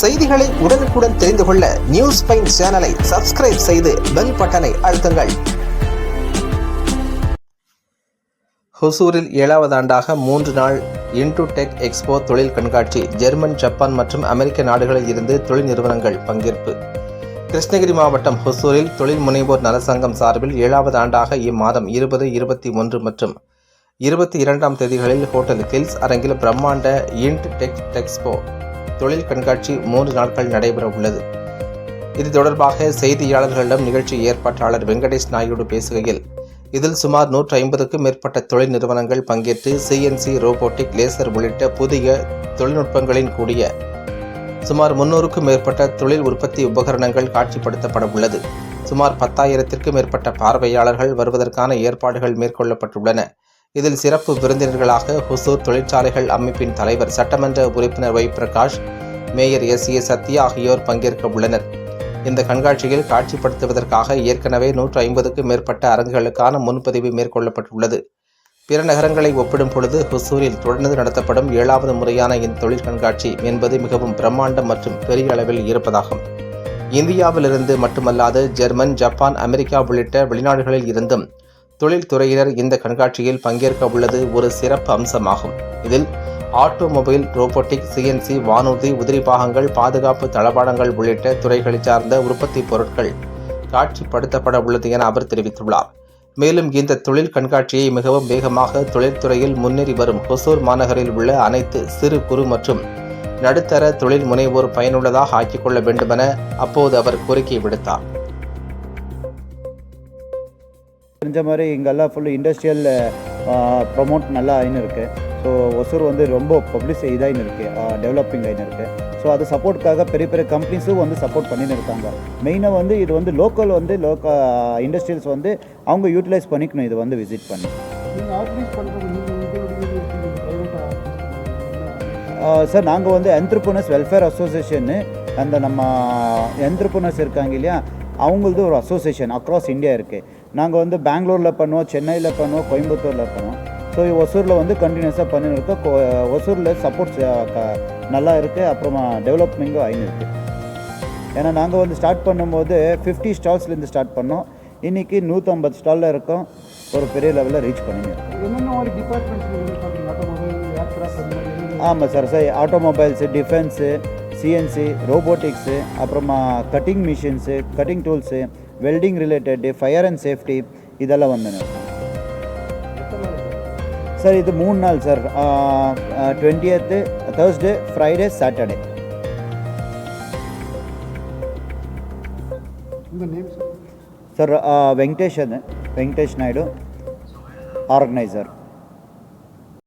செய்திகளை உடனுக்குடன் தெரிந்து கொள்ள நியூஸ் பைன் சேனலை சப்ஸ்கிரைப் செய்து பெல் பட்டனை அழுத்துங்கள். ஹொசூரில் ஏழாவது ஆண்டாக மூன்று நாள் இன்டு டெக் எக்ஸ்போ தொழில் கண்காட்சி ஜெர்மன் ஜப்பான் மற்றும் அமெரிக்க நாடுகளில் இருந்து தொழில் நிறுவனங்கள் பங்கேற்பு. கிருஷ்ணகிரி மாவட்டம் ஹொசூரில் தொழில் முனைவோர் நலசங்கம் சார்பில் ஏழாவது ஆண்டாக இம்மாதம் இருபது இருபத்தி ஒன்று மற்றும் இருபத்தி இரண்டாம் தேதிகளில் ஹோட்டல் கில்ஸ் அரங்கில் பிரம்மாண்ட இன்ட் டெக் டெக்ஸ்போ தொழில் கண்காட்சி மூன்று நாட்கள் நடைபெற உள்ளது. இது தொடர்பாக செய்தியாளர்களிடம் நிகழ்ச்சி ஏற்பாட்டாளர் வெங்கடேஷ் நாயுடு பேசுகையில் இதில் சுமார் நூற்று ஐம்பதுக்கும் மேற்பட்ட தொழில் நிறுவனங்கள் பங்கேற்று சிஎன்சி ரோபோட்டிக் லேசர் உள்ளிட்ட புதிய தொழில்நுட்பங்களின் கூடிய சுமார் முன்னூறுக்கும் மேற்பட்ட தொழில் உற்பத்தி உபகரணங்கள் காட்சிப்படுத்தப்பட உள்ளது. சுமார் பத்தாயிரத்திற்கும் மேற்பட்ட பார்வையாளர்கள் வருவதற்கான ஏற்பாடுகள் மேற்கொள்ளப்பட்டுள்ளன. இதில் சிறப்பு விருந்தினர்களாக ஹொசூர் தொழிற்சாலைகள் அமைப்பின் தலைவர் சட்டமன்ற உறுப்பினர் வை. Prakash mayor S. A. Sathya ஆகியோர் பங்கேற்க உள்ளனர். இந்த கண்காட்சியில் காட்சிப்படுத்துவதற்காக ஏற்கனவே நூற்று ஐம்பதுக்கும் மேற்பட்ட அரங்குகளுக்கான முன்பதிவு மேற்கொள்ளப்பட்டுள்ளது. பிற நகரங்களை ஒப்பிடும் பொழுது ஹுசூரில் தொடர்ந்து நடத்தப்படும் ஏழாவது முறையான இந்த தொழில் கண்காட்சி என்பது மிகவும் பிரம்மாண்டம் மற்றும் பெரிய அளவில் இருப்பதாகும். இந்தியாவிலிருந்து மட்டுமல்லாது ஜெர்மன் ஜப்பான் அமெரிக்கா உள்ளிட்ட வெளிநாடுகளில் இருந்தும் தொழில்துறையினர் இந்த கண்காட்சியில் பங்கேற்க உள்ளது ஒரு சிறப்பு அம்சமாகும். இதில் ஆட்டோமொபைல் ரோபோட்டிக் சிஎன்சி வானூர்தி உதிரி பாகங்கள் பாதுகாப்பு தளபாடங்கள் உள்ளிட்ட துறைகளை சார்ந்த உற்பத்தி பொருட்கள் காட்சிப்படுத்தப்பட உள்ளது என அவர் தெரிவித்துள்ளார். மேலும் இந்த தொழில் கண்காட்சியை மிகவும் வேகமாக தொழில்துறையில் முன்னேறி வரும் ஹொசூர் மாநகரில் உள்ள அனைத்து சிறு குறு மற்றும் நடுத்தர தொழில் முனைவோர் பயனுள்ளதாக ஆக்கிக்கொள்ள வேண்டுமென அப்போது அவர் கோரிக்கை விடுத்தார். தெரிஞ்ச மாதிரி இங்கெல்லாம் ஃபுல் இண்டஸ்ட்ரியல் ப்ரொமோட் நல்லா ஆயின்னு இருக்கு ஸோ ஒசூர் வந்து ரொம்ப பப்ளிஸ் இதாகின்னு இருக்கு டெவலப்பிங் ஆகின்னு இருக்கு ஸோ அது சப்போர்ட்காக பெரிய பெரிய கம்பெனிஸும் வந்து சப்போர்ட் பண்ணின்னு இருக்காங்க மெயினாக வந்து இது வந்து லோக்கல் வந்து லோக்க இண்டஸ்ட்ரியல்ஸ் வந்து அவங்க யூட்டிலைஸ் பண்ணிக்கணும் இது வந்து விசிட் பண்ணி. சார் நாங்கள் வந்து என்ட்ரப்ரனர்ஸ் வெல்ஃபேர் அசோசியேஷன்னு அந்த நம்ம என்ட்ரப்ரனர்ஸ் இருக்காங்க இல்லையா அவங்களது ஒரு அசோசியேஷன் அக்ராஸ் இந்தியா இருக்குது நாங்கள் வந்து பெங்களூரில் பண்ணுவோம் சென்னையில் பண்ணுவோம் கோயம்புத்தூரில் பண்ணுவோம் ஸோ ஒசூரில் வந்து கண்டினியூஸாக கொ- ஒசூரில் சப்போர்ட்ஸ் நல்லா இருக்குது அப்புறமா டெவலப்மெண்ட்டும் ஆயின்னு இருக்குது ஏன்னா நாங்கள் வந்து ஸ்டார்ட் பண்ணும்போது ஃபிஃப்டி ஸ்டால்ஸ்லேருந்து ஸ்டார்ட் பண்ணோம். இன்றைக்கி நூற்றம்பது ஸ்டாலில் இருக்கோம். ஒரு பெரிய லெவலில் ரீச் என்னென்ன ஆமாம் sir sir automobiles defence CNC robotics அப்புறமா cutting machines cutting tools welding related fire and safety இதெல்லாம் வந்துன்னு சார் இது மூணு நாள் சார் டுவெண்ட்டியத்து தேர்ஸ்டே ஃப்ரைடே சாட்டர்டே இந்த name sir sir Venkatesan Venkatesh Naidu organiser